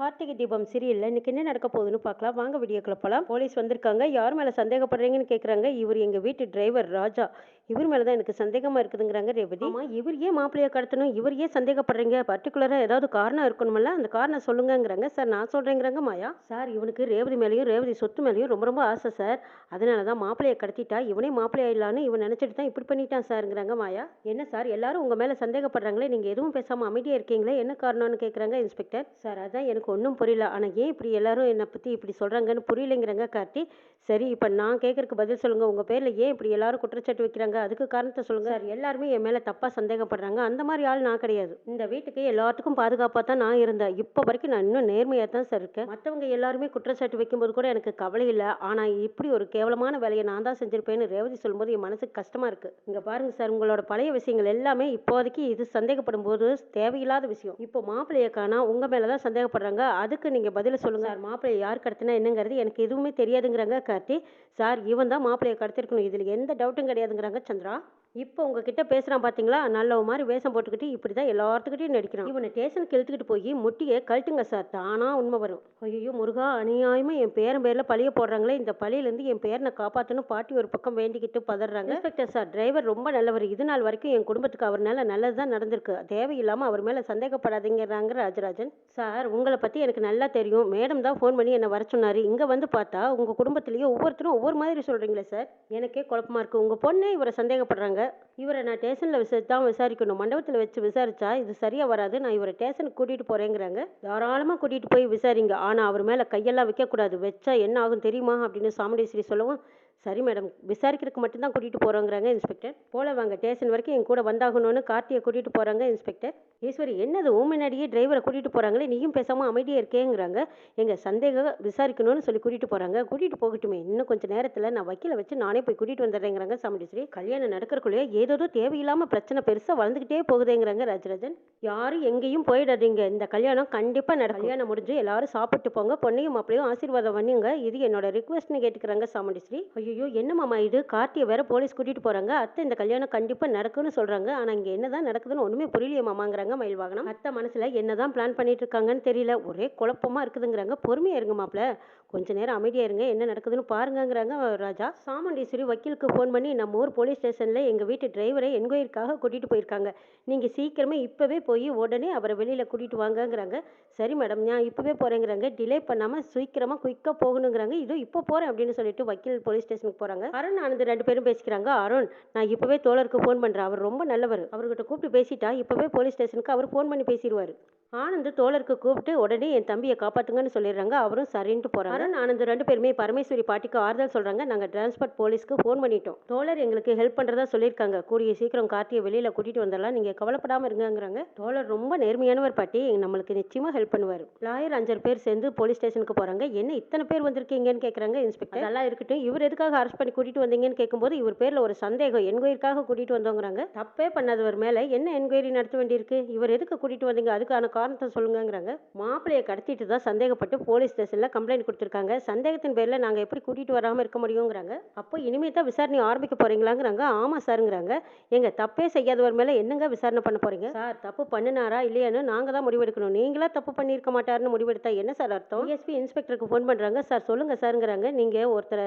கார்த்திகை தீபம் சீரியல்ல இன்னைக்கு என்ன நடக்க போகுதுன்னு பார்க்கலாம். வாங்க வீடியோக்குள்ள போலாம். போலீஸ் வந்திருக்காங்க. யார் மேல சந்தேகப்படுறீங்கன்னு கேக்குறாங்க. இவர் எங்க வீட்டு டிரைவர் ராஜா. இவர் மேல தான் எனக்கு சந்தேகமா இருக்குதுங்கிறாங்க ரேவதி. ஆமா இவர் ஏன் மாப்பிள்ளைய கடத்தணும்? இவர் ஏன் சந்தேகப்படுறீங்க? பர்டிகுலரா ஏதாவது காரணம் இருக்கணும்ல? அந்த காரணம் சொல்லுங்கங்கிறாங்க. சார் நான் சொல்றேங்கிறாங்க மாயா. சார் இவனுக்கு ரேவதி மேலேயும் ரேவதி சொத்து மேலேயும் ரொம்ப ரொம்ப ஆசை சார் அதனால தான் மாப்பிள்ளைய கடத்திட்டா இவனே மாப்பிள்ளை ஆயிடலான்னு இவன் நினைச்சிட்டு தான் இப்படி பண்ணிட்டான் சார்ங்கிறாங்க மாயா. என்ன சார் எல்லாரும் உங்க மேல சந்தேகப்படுறாங்களே? நீங்க எதுவும் பேசாம அமைதியா இருக்கீங்களே? என்ன காரணம்னு கேக்குறாங்க இன்ஸ்பெக்டர் சார் அதான் எனக்கு ஒன்றும் புரியல. ஆனால் ஏன் இப்படி எல்லாரும் என்னை பற்றி இப்படி சொல்றாங்கன்னு புரியலைங்கிறாங்க கார்த்தி. சரி இப்போ நான் கேட்கறதுக்கு பதில் சொல்லுங்க. உங்கள் பேரில் ஏன் இப்படி எல்லாரும் குற்றச்சாட்டு வைக்கிறாங்க? அதுக்கு காரணத்தை சொல்லுங்கள் சார் எல்லாருமே என் மேலே தப்பாக சந்தேகப்படுறாங்க. அந்த மாதிரி ஆள் நான் கிடையாது. இந்த வீட்டுக்கு எல்லாத்துக்கும் பாதுகாப்பாக தான் நான் இருந்தேன். இப்போ வரைக்கும் நான் இன்னும் நேர்மையாக தான் சார் இருக்கேன். மற்றவங்க எல்லாருமே குற்றச்சாட்டு வைக்கும்போது கூட எனக்கு கவலை இல்லை. ஆனால் இப்படி ஒரு கேவலமான வேலையை நான் தான் செஞ்சுருப்பேன்னு ரேவதி சொல்லும்போது என் மனசுக்கு கஷ்டமாக இருக்குது இங்கே பாருங்கள் சார் உங்களோட பழைய விஷயங்கள் எல்லாமே இப்போதைக்கு இது சந்தேகப்படும் போது தேவையில்லாத விஷயம். இப்போ மாப்பிள்ளையை காணா மேலே தான் சந்தேகப்படுறாங்க. அதுக்கு நீங்க பதில சொல்லுங்க. சார் மாப்பிள்ளை யார் கடத்தினா என்னங்கிறது எனக்கு எதுவுமே தெரியாதுங்கிறாங்க. கார்த்தி சார் இவன் தான் மாப்பிள்ளையை கடத்திருக்கணும். இதுல எந்த டவுட்டும் கிடையாதுங்கிறாங்க சந்திரா. இப்போ உங்ககிட்ட பேசுறான் பாத்தீங்களா? நல்ல மாதிரி வேஷம் போட்டுக்கிட்டு இப்படி தான் எல்லாத்துக்கிட்டையும் நடிக்கிறான். இவனை ஸ்டேஷனுக்கு இழுத்துக்கிட்டு போய் முட்டியை கழட்டுங்க சார் தானா உண்மை வரும். ஐயோ முருகா அநியாயமா என் பேரன் பேர்ல பழிய போடுறாங்களே. இந்த பழியிலேருந்து என் பேரனை காப்பாற்றணும் பாட்டி ஒரு பக்கம் வேண்டிக்கிட்டு பதறாங்க. இன்ஸ்பெக்டர் சார் டிரைவர் ரொம்ப நல்லவர். இது நாள் வரைக்கும் என் குடும்பத்துக்கு அவர்னால நல்லது தான் நடந்திருக்கு. தேவையில்லாம அவர் மேல சந்தேகப்படாதீங்கிறாங்க ராஜராஜன். சார் உங்களை பத்தி எனக்கு நல்லா தெரியும். மேடம் தான் ஃபோன் பண்ணி என்னை வர சொன்னாரு. இங்க வந்து பார்த்தா உங்க குடும்பத்திலேயே ஒவ்வொருத்தரும் ஒவ்வொரு மாதிரி சொல்றீங்களே சார் எனக்கே குழப்பமா இருக்கு. உங்க பொண்ணே இவரை சந்தேகப்படுறாங்க. இவரை நான் ஸ்டேஷனில் விசாரி தான் விசாரிக்கணும். மண்டபத்தில் வச்சு விசாரிச்சா இது சரியாக வராது. நான் இவரை ஸ்டேஷனுக்கு கூட்டிகிட்டு போகிறேங்கிறாங்க தாராளமாக கூட்டிகிட்டு போய் விசாரிங்க. ஆனால் அவர் மேலே கையெல்லாம் வைக்கக்கூடாது வச்சா என்ன ஆகும் தெரியுமா? அப்படின்னு சாமுண்டேஸ்வரி சொல்லவும் சரி மேடம் விசாரிக்கிறதுக்கு மட்டும்தான் கூட்டிகிட்டு போகிறோங்கிறாங்க இன்ஸ்பெக்டர். போல வாங்க ஸ்டேஷன் வரைக்கும் என் கூட வந்தாகணும்னு கார்த்தியை கூட்டிகிட்டு போகிறாங்க இன்ஸ்பெக்டர். ஈஸ்வரி என்னது உன் முன்னாடியே டிரைவரை கூட்டிகிட்டு போகிறாங்களே நீயும் பேசாமல் அமைதியாக இருக்கேங்கிறாங்க. எங்கள் சந்தேகம் விசாரிக்கணும்னு சொல்லி கூட்டிகிட்டு போகிறாங்க கூட்டிகிட்டு போகட்டுமே இன்னும் கொஞ்சம் நேரத்தில் நான் வக்கீலை வச்சு நானே போய் கூட்டிகிட்டு வந்துடுறேங்கிறாங்க சாமுண்டேஸ்வரி. கல்யாணம் நடக்கிறக்குள்ளேயே ஏதோ தேவையில்லாமல் பிரச்சனை பெருசாக வளர்ந்துக்கிட்டே போகுதேங்கிறாங்க ராஜராஜன். யாரும் எங்கேயும் போயிடாதீங்க இந்த கல்யாணம் கண்டிப்பாக நட கல்யாணம் முடிஞ்சு எல்லாரும் சாப்பிட்டு போங்க பொண்ணையும் மாப்பிளையும் ஆசீர்வாதம் பண்ணுங்க. இது என்னோட ரிக்வெஸ்ட்னு கேட்டுக்கிறாங்க சாமுண்டேஸ்வரி. ஐயோ என்ன மாமா இது? கார்த்தியை வேற போலீஸ் கூட்டிட்டு போறாங்க. அத்தை இந்த கல்யாணம் கண்டிப்பா நடக்கும்னு சொல்றாங்க. ஆனா இங்க என்னதான் நடக்குதுன்னு ஒண்ணுமே புரியலையே மாமாங்கிறாங்க மயில் வாகனம் அத்தை மனசுல என்னதான் பிளான் பண்ணிட்டு இருக்காங்கன்னு தெரியல. ஒரே குழப்பமா இருக்குதுங்கிறாங்க. பொறுமையா இருங்க மாப்ள கொஞ்ச நேரம் அமைதியா இருங்க. என்ன நடக்குதுன்னு பாருங்கங்கிறாங்க ராஜா. சாமுண்டீஸ்வரி வக்கீலுக்கு ஃபோன் பண்ணி நம்ம ஊர் போலீஸ் ஸ்டேஷன்ல எங்க வீட்டு டிரைவரை என்கொயரிக்காக கூட்டிட்டு போயிருக்காங்க. நீங்க சீக்கிரமே இப்பவே போய் உடனே அவரை வெளியில கூட்டிட்டு வாங்கங்கிறாங்க. சரி மேடம் நான் இப்பவே போறேங்கிறாங்க. டிலே பண்ணாம சீக்கிரமா குயிக்கா போகணுங்கிறாங்க. இதோ இப்போ போறேன் அப்படின்னு சொல்லிட்டு வக்கீல் போலீஸ் ஸ்டேஷனுக்கு போறாங்க. அருண் ஆனந்த் ரெண்டு பேரும் பேசிக்கிறாங்க. அருண் நான் இப்பவே தோழருக்கு ஃபோன் பண்றேன். அவர் ரொம்ப நல்லவர். அவர்கிட்ட கூப்பிட்டு பேசிட்டா இப்பவே போலீஸ் ஸ்டேஷனுக்கு அவர் ஃபோன் பண்ணி பேசிடுவாரு ஆனந்த் தோழருக்கு கூப்பிட்டு உடனே என் தம்பியை காப்பாத்துங்கன்னு சொல்லிடுறாங்க. அவரும் சரின்ட்டு போறாங்க அருண் ஆனந்த் ரெண்டு பேருமே பரமேஸ்வரி பாட்டிக்கு ஆறுதல் சொல்றாங்க. நாங்க டிரான்ஸ்போர்ட் போலீஸ்க்கு ஃபோன் பண்ணிட்டோம். தோழர் எங்களுக்கு ஹெல்ப் பண்றதா சொல்லியிருக்காங்க. கூடிய சீக்கிரம் கார்த்தியை வெளியில கூட்டிட்டு வந்துடலாம். நீங்க கவலைப்படாம இருங்கங்கிறாங்க. தோழர் ரொம்ப நேர்மையானவர் பாட்டி. நம்மளுக்கு நிச்சயமா ஹெல்ப் பண்ணுவார். லாயர் அஞ்சு பேர் சேர்ந்து போலீஸ் ஸ்டேஷனுக்கு போறாங்க. என்ன இத்தனை பேர் வந்திருக்கீங்கன்னு கேக்குறாங்க இன்ஸ்பெக்டர் நல்லா இருக்கட்டும். இவர் எதுக்காக அரெஸ்ட் பண்ணி கூட்டிகிட்டு வந்தீங்கன்னு கேட்கும்போது இவர் பேரில் ஒரு சந்தேகம். என்கொயரிக்காக கூட்டிகிட்டு வந்தோங்கிறாங்க தப்பே பண்ணாதவர் மேலே என்ன என்கொயரி நடத்த வேண்டியிருக்கு? இவர் எதுக்கு கூட்டிகிட்டு வந்தீங்க? அதுக்கான காரணத்தை சொல்லுங்கங்கிறாங்க. மாப்பிளைய கடத்திட்டு தான் சந்தேகப்பட்டு போலீஸ் ஸ்டேஷனில் கம்ப்ளைண்ட் கொடுத்துருக்காங்க. சந்தேகத்தின் பேரில் நாங்கள் எப்படி கூட்டிகிட்டு வராமல் இருக்க முடியுங்கிறாங்க. அப்போ இனிமே தான் விசாரணை ஆரம்பிக்க போறீங்களாங்கிறாங்க. ஆமாம் சாருங்கிறாங்க. எங்கள் தப்பே செய்யாதவர் மேலே என்னங்க விசாரணை பண்ண போகிறீங்க சார் தப்பு பண்ணினாரா இல்லையான்னு நாங்கள் தான் முடிவெடுக்கணும். நீங்களா தப்பு பண்ணியிருக்க மாட்டாருன்னு முடிவெடுத்தா என்ன சார் அர்த்தம்? எஸ்பி இன்ஸ்பெக்டருக்கு ஃபோன் பண்ணுறாங்க சார் சொல்லுங்கள் சாருங்கிறாங்க. நீங்கள் ஒருத்தரை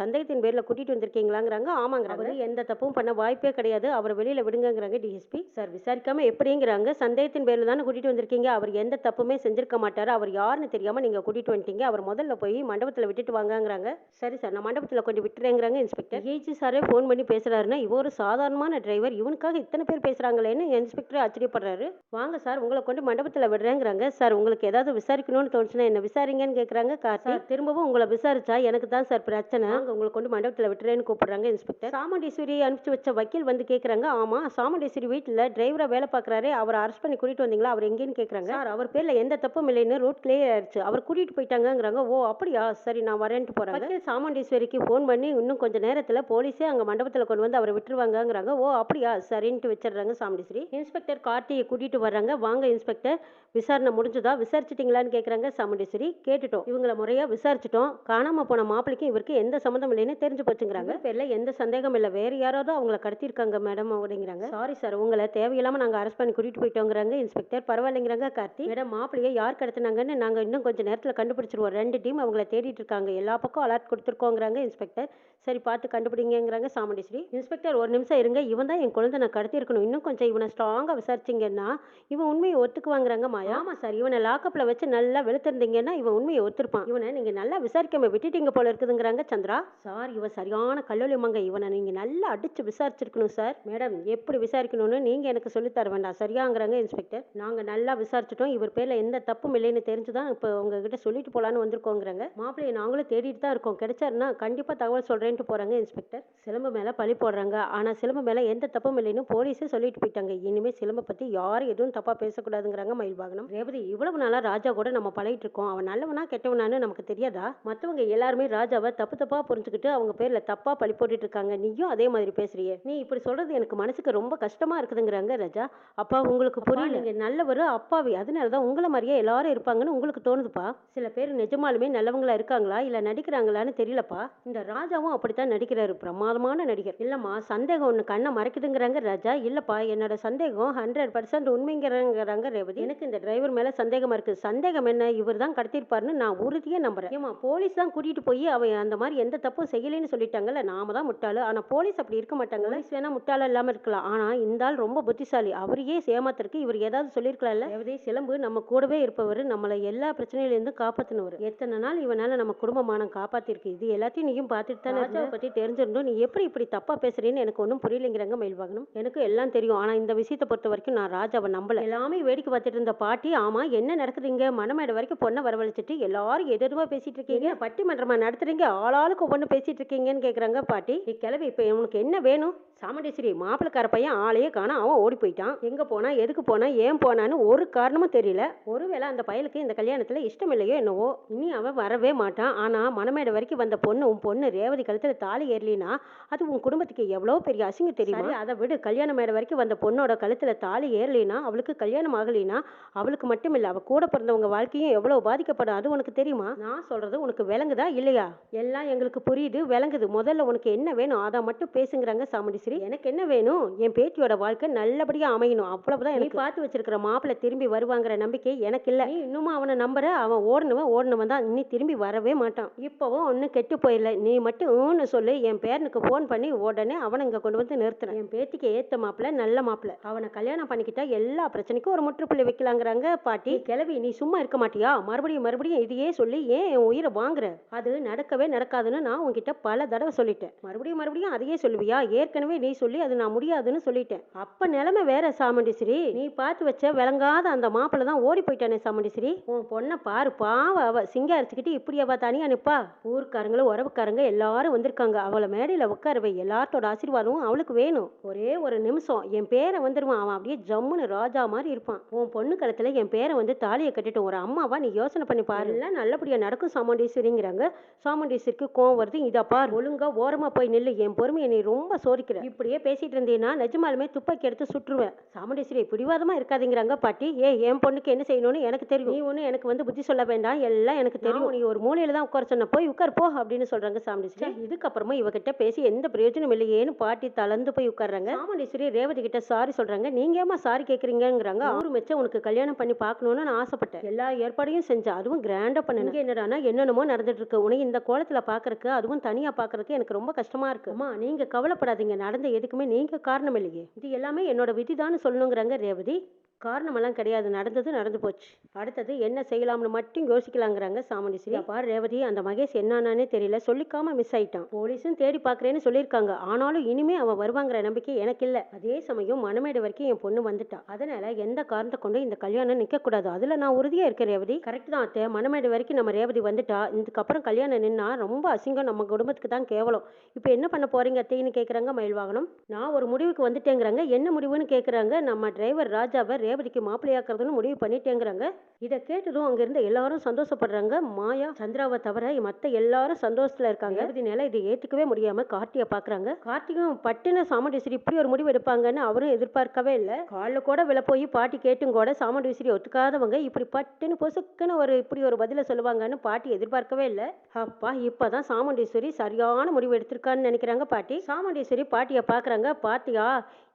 சந்தேகத்தின் பேரில் கூட்டிட்டு வந்திருக்கீங்களாங்கிறாங்க. ஆமாங்கிறாங்க. எந்த தப்பும் பண்ண வாய்ப்பே கிடையாது. அவரை வெளியில விடுங்கங்கிறாங்க டிஎஸ்பி சார் விசாரிக்காம எப்படிங்கிறாங்க. சந்தேகத்தின் பேரில் தானே கூட்டிட்டு வந்திருக்கீங்க. அவர் எந்த தப்புமே செஞ்சிருக்க மாட்டாரு. அவர் யாருன்னு தெரியாம நீங்க கூட்டிட்டு வந்துட்டீங்க. அவர் முதல்ல போய் மண்டபத்தில் விட்டுட்டு வாங்கங்கிறாங்க. சரி சார் நான் மண்டபத்தில் கொஞ்சம் விட்டுறேங்கிறாங்க இன்ஸ்பெக்டர். ஏஜி சாரே ஃபோன் பண்ணி பேசுறாருன்னா இவ ஒரு சாதாரணமான டிரைவர். இவனுக்காக இத்தனை பேர் பேசுறாங்களேன்னு இன்ஸ்பெக்டர் ஆச்சரியப்படுறாரு. வாங்க சார் உங்களை கொண்டு மண்டபத்தில் விடுறேங்கிறாங்க. சார் உங்களுக்கு ஏதாவது விசாரிக்கணும்னு தோணுச்சுன்னா என்ன விசாரிங்கன்னு கேட்குறாங்க கார்த்தி. திரும்பவும் உங்களை விசாரிச்சா எனக்கு தான் சார் பிரச்சனை. வாங்க உங்களை கொண்டு மண்டபத்தில் விட்டுறேன்னு கூப்பிடுறாங்க இன்ஸ்பெக்டர் சாமுண்டீஸ்வரி அனுப்பிச்சு வச்ச வக்கீல் வந்து கேட்குறாங்க ஆமா சாமுண்டீஸ்வரி வீட்டில் டிரைவரா வேலை பார்க்குறாரு அவர் அரெஸ்ட் பண்ணி கூட்டிட்டு வந்தீங்களா அவர் எங்கேன்னு கேட்குறாங்க சார் அவர் பேர்ல எந்த தப்பும் இல்லைன்னு ரோட் கிளியர் ஆயிடுச்சு அவர் கூட்டிட்டு போயிட்டாங்கங்கிறாங்க ஓ அப்படியா? சரி நான் வரேன்ட்டு போறாங்க. வக்கீல் சாமுண்டீஸ்வரிக்கு ஃபோன் பண்ணி இன்னும் கொஞ்ச நேரத்தில் போலீஸே அங்கே மண்டபத்தில் கொண்டு வந்து அவரை விட்டுருவாங்கங்கிறாங்க ஓ அப்படியா? சரின்ட்டு வச்சிடுறாங்க சாமுண்டீஸ்வரி. இன்ஸ்பெக்டர் கார்த்தியை கூட்டிட்டு வர்றாங்க வாங்க இன்ஸ்பெக்டர் விசாரணை முடிஞ்சதா? விசாரிச்சிட்டீங்களான்னு கேட்குறாங்க சாமுண்டீஸ்வரி. கேட்டுட்டோம் இவங்களை முறையாக விசாரிச்சிட்டோம் காணாம போன மாப்பிளைக்கும் இவருக்கு எந்த சம்மந்தம் சம்மந்தம் இல்லைன்னு தெரிஞ்சு போச்சுங்கிறாங்க. பேர்ல எந்த சந்தேகம் இல்லை. வேற யாராவது அவங்கள கடத்திருக்காங்க மேடம் அப்படிங்கிறாங்க. சாரி சார் உங்களை தேவையில்லாம நாங்க அரெஸ்ட் பண்ணி கூட்டிட்டு போயிட்டோங்கிறாங்க. இன்ஸ்பெக்டர் பரவாயில்லைங்கிறாங்க கார்த்தி. மேடம் மாப்பிள்ளையை யார் கடத்தினாங்கன்னு நாங்க இன்னும் கொஞ்சம் நேரத்துல கண்டுபிடிச்சிருவோம். ரெண்டு டீம் அவங்கள தேடிட்டு இருக்காங்க. எல்லா பக்கம் அலர்ட் கொடுத்துருக்கோங்கிறாங்க இன்ஸ்பெக்டர் சரி பார்த்து கண்டுபிடிங்கிறாங்க சாமுண்டீஸ்வரி. இன்ஸ்பெக்டர் ஒரு நிமிஷம் இருங்க. இவன் தான் என் குழந்தை நான் கடத்திருக்கணும் இன்னும் கொஞ்சம் இவனை ஸ்ட்ராங்காக விசாரிச்சிங்கன்னா இவன் உண்மையை ஒத்துக்குவாங்கிறாங்க மாயா. ஆமா சார் இவனை லாக்கப்பில் வச்சு நல்லா வெளுத்திருந்தீங்கன்னா இவன் உண்மையை ஒத்துருப்பான். இவனை நீங்க நல்லா விசாரிக்காம விட்டுட்டீங்க போல இருக்குதுங்கிறாங்க சந்திரா. சார் இவன் சரியான கல்லூரி மங்க. இவனை நீங்கள் நல்லா அடித்து விசாரிச்சிருக்கணும் சார். மேடம் எப்படி விசாரிக்கணும்னு நீங்கள் எனக்கு சொல்லித்தர வேண்டாம். சரியாங்கிறாங்க இன்ஸ்பெக்டர். நாங்கள் நல்லா விசாரிச்சிட்டோம். இவர் பேரில் எந்த தப்பும் இல்லைன்னு தெரிஞ்சு தான் இப்போ உங்ககிட்ட சொல்லிட்டு போகலான்னு வந்திருக்கோங்கிறாங்க. மாப்பிள்ளையை நாங்களும் தேடிட்டு தான் இருக்கோம். கிடைச்சாருன்னா கண்டிப்பாக தகவல் சொல்கிறேன்ட்டு போகிறாங்க இன்ஸ்பெக்டர். சிலம்பு மேலே பழி போடுறாங்க. ஆனால் சிலம்பு மேலே எந்த தப்பும் இல்லைன்னு போலீஸே சொல்லிட்டு போயிட்டாங்க. இனிமேல் சிலம்பை பற்றி யாரும் எதுவும் தப்பாக பேசக்கூடாதுங்கிறாங்க மயில்வாகனம். ரேவதி இவ்வளவு நாளாக ராஜா கூட நம்ம பழகிட்டு இருக்கோம். அவன் நல்லவனா கெட்டவனான்னு நமக்கு தெரியாதா? மற்றவங்க எல்லாருமே ராஜாவை தப்பு தப்பாக புரிஞ்சுக்கிட்டு அவங்க பேர்ல தப்பா பழி போட்டுட்டு இருக்காங்க நீயும் அதே மாதிரி பேசுறியே. நீ இப்படி சொல்றது எனக்கு மனசுக்கு ரொம்ப கஷ்டமா இருக்குதுங்கிறாங்க ராஜா. அப்பா உங்களுக்கு புரியல நீங்க நல்லவர் அப்பாவி. அதனாலதான் உங்களை மாதிரியே எல்லாரும் இருப்பாங்கன்னு உங்களுக்கு தோணுதுப்பா? சில பேர் நிஜமாலுமே நல்லவங்களா இருக்காங்களா? இல்ல நடிக்கிறாங்களான்னு தெரியலப்பா? இந்த ராஜாவும் அப்படித்தான் நடிக்கிறாரு. பிரமாதமான நடிகர். இல்லம்மா சந்தேகம் ஒண்ணு கண்ணை மறைக்குதுங்கிறாங்க ராஜா. இல்லப்பா என்னோட சந்தேகம் ஹண்ட்ரட் பர்சன்ட் உண்மைங்கிறாங்க ரேவதி. எனக்கு இந்த டிரைவர் மேல சந்தேகமா இருக்கு. சந்தேகம் என்ன? இவர் தான் கடத்திருப்பாருன்னு நான் உறுதியா நம்புறேன். ஏமா போலீஸ் தான் கூட்டிட்டு போய் அவன் அந்த மாதிரி எந்த தப்பும் செய்யலைன்னு சொல்லிட்டாங்கல்ல நாம தான் முட்டாளு. ஆனா போலீஸ் அப்படி இருக்க மாட்டாங்க போலீஸ் வேணா முட்டாள இல்லாம இருக்கலாம். ஆனா இந்த ஆள் ரொம்ப புத்திசாலி. அவரையே ஏமாத்திருக்கு இவர் ஏதாவது சொல்லியிருக்கலாம்ல? ரேவதி சிலம்பு நம்ம கூடவே இருப்பவர் நம்மளை எல்லா பிரச்சனையில இருந்து காப்பாத்தினவர். எத்தனை நாள் இவனால நம்ம குடும்பமானம் காப்பாத்திருக்கு? இது எல்லாத்தையும் நீயும் பார்த்துட்டு தானே ராஜாவை பத்தி தெரிஞ்சிருந்தோம் நீ எப்படி இப்படி தப்பா பேசுறேன்னு எனக்கு ஒன்றும் புரியலைங்கிறாங்க மயில்வாகனம் எனக்கு எல்லாம் தெரியும். ஆனா இந்த விஷயத்தை பொறுத்த வரைக்கும் நான் ராஜாவை நம்பல. எல்லாமே வேடிக்கை பார்த்துட்டு இருந்த பாட்டி ஆமா என்ன நடக்குது இங்க மனமேடை வரைக்கும் பொண்ணை வரவழைச்சிட்டு எல்லாரும் எதிர்வா பேசிட்டு இருக்கீங்க. பட்டிமன்றமா நடத்துறீங்க? ஆளாளுக்கு ஒவ்வொன்று பேசிட்டு இருக்கீங்கன்னு கேட்குறாங்க பாட்டி. நீ கிளவி உனக்கு என்ன வேணும்? சாமுண்டேஸ்வரி மாப்பிளக்கார பையன் ஆளையே காணோம். அவன் ஓடி போயிட்டான். எங்க போனா எதுக்கு போனா ஏன் போனான்னு ஒரு காரணமும் தெரியல. ஒருவேளை அந்த பயலுக்கு இந்த கல்யாணத்துல இஷ்டம் இல்லையோ என்னவோ இனி அவன் வரவே மாட்டான். ஆனா மனமேடை வரைக்கும் வந்த பொண்ணு உன் பொண்ணு ரேவதி கழுத்துல தாலி ஏறலினா அது உன் குடும்பத்துக்கு எவ்வளவு பெரிய அசிங்கம் தெரியுமா? அதை விடு. கல்யாண மேடை வரைக்கும் வந்த பொண்ணோட கழுத்துல தாலி ஏறலினா அவளுக்கு கல்யாணம் ஆகலினா அவளுக்கு மட்டும் இல்ல அவ கூட பிறந்தவங்க வாழ்க்கையும் எவ்வளவு பாதிக்கப்படும் அது உனக்கு தெரியுமா? நான் சொல்றது உனக்கு விளங்குதா இல்லையா? எல்லாம் எங்களுக்கு புரியுது விளங்குது. முதல்ல உனக்கு என்ன வேணும்? அதை மட்டும் பேசுங்கிறாங்க சாமுண்டீஸ்வரி. எனக்கு என்ன வேணும்? என் பேத்தியோட வாழ்க்கை நல்லபடியா அமையணும். அவ்வளவுதான் நீ பார்த்து வச்சிருக்கிற மாப்பிள்ளை திரும்பி வருவாங்கிற நம்பிக்கை எனக்கு இல்ல. நீ இன்னுமா அவனை நம்புற? அவன் ஓடுனவன் ஓடுனவன் தான். இனி திரும்பி வரவே மாட்டான். இப்பவும் ஒன்னும் கெட்டு போயிடல. நீ மட்டும் ஊன்னு சொல்லு. என் பேரனுக்கு ஃபோன் பண்ணி உடனே அவனை இங்க கொண்டு வந்து நிறுத்துறேன். என் பேத்திக்கு ஏத்த மாப்பிள்ளை நல்ல மாப்பிள்ளை அவனை கல்யாணம் பண்ணிக்கிட்டா எல்லா பிரச்சனைக்கும் ஒரு முற்றுப்புள்ளி வைக்கலாங்கிறாங்க பாட்டி. கிளவி நீ சும்மா இருக்க மாட்டியா? மறுபடியும் மறுபடியும் இதையே சொல்லி ஏன் என் உயிரை வாங்குற? அது நடக்கவே நடக்காதுன்னு நான் உன்கிட்ட பல தடவை சொல்லிட்டேன். மறுபடியும் மறுபடியும் அதையே சொல்லுவியா? ஏற்கனவே நீ சொல்லி அது நான் முடியாதுன்னு சொல்லிட்டேன். அப்ப நிலைமை வேற சாமுண்டீஸ்வரி நீ பார்த்து வச்ச விளங்காத அந்த மாப்பிள்ளை தான் ஓடி போயிட்டானே சாமுண்டீஸ்வரி உன் பொண்ணை பாரு பாவ அவ. சிங்காரிச்சுக்கிட்டு இப்படி அவ தனியா நிப்பா. ஊர்க்காரங்களும் உறவுக்காரங்க எல்லாரும் வந்திருக்காங்க. அவளை மேடையில உட்காரவை எல்லாத்தோட ஆசீர்வாதமும் அவளுக்கு வேணும். ஒரே ஒரு நிமிஷம். என் பேரை வந்துருவான். அவன் அப்படியே ஜம்முன்னு ராஜா மாதிரி இருப்பான். உன் பொண்ணு கழுத்துல என் பேரை வந்து தாலியை கட்டிட்டு ஒரு அம்மாவா நீ யோசனை பண்ணி பாரு. எல்லாம் நல்லபடியா நடக்கும் சாமுண்டீஸ்வரிங்கிறாங்க சாமுண்டீஸ்வரிக்கு கோவம் வருது. இதை பார். ஒழுங்கா ஓரமா போய் நில்லு. என் பொறுமையை நீ ரொம்ப சோதிக்கிற. இப்படியே பேசிட்டு இருந்தீன்னா நிஜமாலுமே துப்பாக்கி எடுத்து சுற்றுவேன் சாமுண்டீஸ்வரி பிடிவாதமா இருக்காதீங்கிறாங்க பாட்டி. ஏ என் பொண்ணுக்கு என்ன செய்யணும்னு எனக்கு தெரியும். நீ ஒண்ணு எனக்கு வந்து புத்தி சொல்ல வேண்டாம். எல்லாம் எனக்கு தெரியும். நீ ஒரு மூலையில தான் உட்கார சொன்ன. போய் உட்கார் போ அப்படின்னு சொல்றாங்க சாமுண்டீஸ்வரி. இதுக்கப்புறமா இவகிட்ட பேசி எந்த பிரயோஜனம் இல்லையேன்னு பாட்டி தளர்ந்து போய் உட்கார்றாங்க. சாமுண்டீஸ்வரி ரேவதி கிட்ட சாரி சொல்றாங்க. நீங்க ஏமா சாரி கேக்குறீங்கிறாங்க அவரு மெச்ச உனக்கு கல்யாணம் பண்ணி பார்க்கணும்னு நான் ஆசைப்பட்டேன். எல்லா ஏற்பாடையும் செஞ்சேன் அதுவும் கிராண்டா பண்ணேன். இங்க என்னடானா என்னென்னமோ நடந்துட்டு இருக்கு. உனக்கு இந்த கோலத்துல பாக்குறதுக்கு அதுவும் தனியா பாக்குறதுக்கு எனக்கு ரொம்ப கஷ்டமா இருக்கு. அம்மா நீங்க கவலைப்படாதீங்க. நடந்த எதுக்குமே நீங்க காரணம் இல்லையே. இது எல்லாமே என்னோட விதிதான்னு சொல்லணுங்கிறாங்க ரேவதி. காரணமெல்லாம் கிடையாது. நடந்தது நடந்து போச்சு. அடுத்தது என்ன செய்யலாம்னு மட்டும் யோசிக்கலாங்கிறாங்க சாமுண்டீஸ்வரி பார் ரேவதி அந்த மகேஷ் என்னானே தெரியல. சொல்லிக்காம மிஸ் ஆயிட்டான். போலீஸும் தேடி பார்க்கறேன்னு சொல்லியிருக்காங்க. ஆனாலும் இனிமே அவன் வருவாங்கிற நம்பிக்கை எனக்கு இல்ல அதே சமயம் மனமேடு வரைக்கும் என் பொண்ணு வந்துட்டா. அதனால எந்த காரணத்தை கொண்டு இந்த கல்யாணம் நிக்க கூடாது அதுல நான் உறுதியா இருக்கேன் ரேவதி. கரெக்ட் தான் அத்தை. மனமேடு வரைக்கும் நம்ம ரேவதி வந்துட்டா. இதுக்கப்புறம் கல்யாணம் நின்னா ரொம்ப அசிங்கம் நம்ம குடும்பத்துக்கு தான் கேவலம். இப்போ என்ன பண்ண போறீங்க அத்தைன்னு கேக்குறாங்க மயில் வாகனம் நான் ஒரு முடிவுக்கு வந்துட்டேங்கிறாங்க. என்ன முடிவுன்னு கேக்குறாங்க? நம்ம டிரைவர் ராஜாவை ரேவதிக்கு மாப்பிள்ளையாக்குறதுன்னு முடிவு பண்ணிட்டேங்கிறாங்க. இதை கேட்டதும் அங்க இருந்த எல்லாரும் சந்தோஷப்படுறாங்க. மாயா சந்திராவை தவிர மத்த எல்லாரும் சந்தோஷத்துல இருக்காங்க. ரேவதினால இதை ஏத்துக்கவே முடியாம கார்த்தியை பாக்குறாங்க. கார்த்திகும் பட்டுன்னு சாமுண்டீஸ்வரி இப்படி ஒரு முடிவு எடுப்பாங்கன்னு அவரும் எதிர்பார்க்கவே இல்லை. காலில் கூட விழ போய் பாட்டி கேட்டும் கூட சாமுண்டீஸ்வரி ஒத்துக்காதவங்க இப்படி பட்டுன்னு பொசுக்குன்னு ஒரு இப்படி ஒரு பதில சொல்லுவாங்கன்னு பாட்டி எதிர்பார்க்கவே இல்லை. அப்பா இப்பதான் சாமுண்டீஸ்வரி சரியான முடிவு எடுத்திருக்கான்னு நினைக்கிறாங்க பாட்டி. சாமுண்டீஸ்வரி பாட்டியை பாக்குறாங்க. பாத்தியா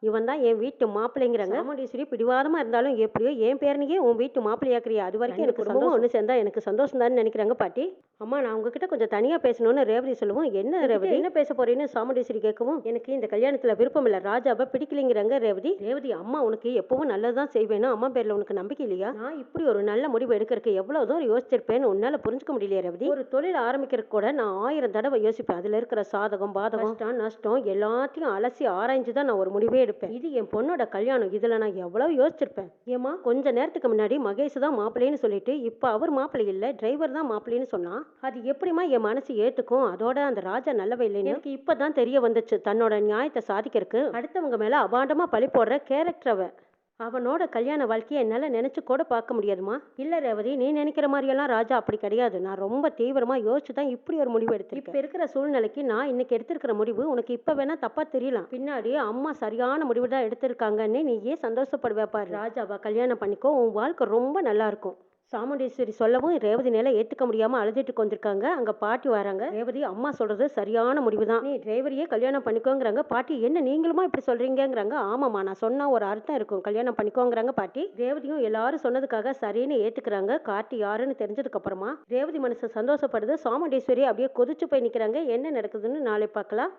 இவன் தான் என் வீட்டு மாப்பிள்ளைங்கிறாங்க. சாமுண்டீஸ்வரி பிடிவாதமா இருந்தாலும் எப்படியோ என் பேரனையே உன் வீட்டு மாப்பிள்ளையாக்குறியா. அது வரைக்கும் எனக்கு குடும்பம் ஒன்று சேர்ந்தா எனக்கு சந்தோஷம் தான் நினைக்கிறாங்க பாட்டி. அம்மா நான் உங்ககிட்ட கொஞ்சம் தனியா பேசணும்னு ரேவதி சொல்லுவோம். என்ன ரேவதி? என்ன பேச போறேன்னு சாமுண்டீஸ்வரி கேட்கவும் எனக்கு இந்த கல்யாணத்துல விருப்பம் இல்ல. ராஜாவை பிடிக்கலைங்கிறாங்க ரேவதி. ரேவதி அம்மா உனக்கு எப்பவும் நல்லதுதான் செய்வேன்னு அம்மா பேர்ல உனக்கு நம்பிக்கை இல்லையா? நான் இப்படி ஒரு நல்ல முடிவு எடுக்கிறதுக்கு எவ்வளவு தூரம் யோசிச்சிருப்பேன்னு உன்னால புரிஞ்சுக்க முடியலையா ரேவதி. ஒரு தொழில் ஆரம்பிக்கிறதுக்கு கூட நான் ஆயிரம் தடவை யோசிப்பேன். அதுல இருக்கிற சாதகம் பாதகம் நஷ்டம் எல்லாத்தையும் அலசி ஆராய்ஞ்சு தான் நான் ஒரு முடிவே எடுப்பேன். இது என் பொண்ணோட கல்யாணம். இதுல நான் எவ்வளவு யோசிச்சிருப்பேன். ஏமா கொஞ்ச நேரத்துக்கு முன்னாடி மகேஷ் தான் மாப்பிள்ளைன்னு சொல்லிட்டு இப்ப அவர் மாப்பிள்ளை இல்ல டிரைவர் தான் மாப்பிள்ளைன்னு சொன்னா அது எப்படிமா என் மனசு ஏத்துக்கும்? அதோட அந்த ராஜா நல்லவ இல்லைன்னு எனக்கு இப்பதான் தெரிய வந்துச்சு. தன்னோட நியாயத்தை சாதிக்கிறதுக்கு அடுத்தவங்க மேல அபாண்டமா பழி போடுற கேரக்டர் அவ. அவனோட கல்யாண வாழ்க்கையை என்னால் நினச்சி கூட பார்க்க முடியாதுமா. இல்லை ரேவதி நீ நினைக்கிற மாதிரியெல்லாம் ராஜா அப்படி கிடையாது. நான் ரொம்ப தீவிரமாக யோசிச்சு தான் இப்படி ஒரு முடிவு எடுத்திருக்கேன். இப்போ இருக்கிற சூழ்நிலைக்கு நான் இன்னைக்கு எடுத்திருக்கிற முடிவு உனக்கு இப்போ வேணா தப்பா தெரியலாம். பின்னாடி அம்மா சரியான முடிவு தான் எடுத்திருக்காங்கன்னு நீ ஏன் சந்தோஷப்படுவே பாரு. ராஜாவை கல்யாணம் பண்ணிக்கோ. உன் வாழ்க்கை ரொம்ப நல்லா இருக்கும். சாமுண்டீஸ்வரி சொல்லவும் ரேவதி நிலை ஏற்றுக்க முடியாமல் அழுதுட்டு கொண்டிருக்காங்க அங்கே பாட்டி வராங்க. ரேவதி அம்மா சொல்றது சரியான முடிவு தான் நீ டிரைவரையே கல்யாணம் பண்ணிக்கோங்கிறாங்க. பாட்டி என்ன நீங்களுமா இப்படி சொல்கிறீங்கிறாங்க ஆமாம்மா நான் சொன்னால் ஒரு அர்த்தம் இருக்கும். கல்யாணம் பண்ணிக்கோங்கிறாங்க பாட்டி. ரேவதியும் எல்லாரும் சொன்னதுக்காக சரின்னு ஏற்றுக்கிறாங்க கார்த்தி யாருன்னு தெரிஞ்சதுக்கப்புறமா ரேவதி மனசு சந்தோஷப்படுது. சாமுண்டீஸ்வரி அப்படியே கொதிச்சு போய் நிற்கிறாங்க என்ன நடக்குதுன்னு நாளை பார்க்கலாம்.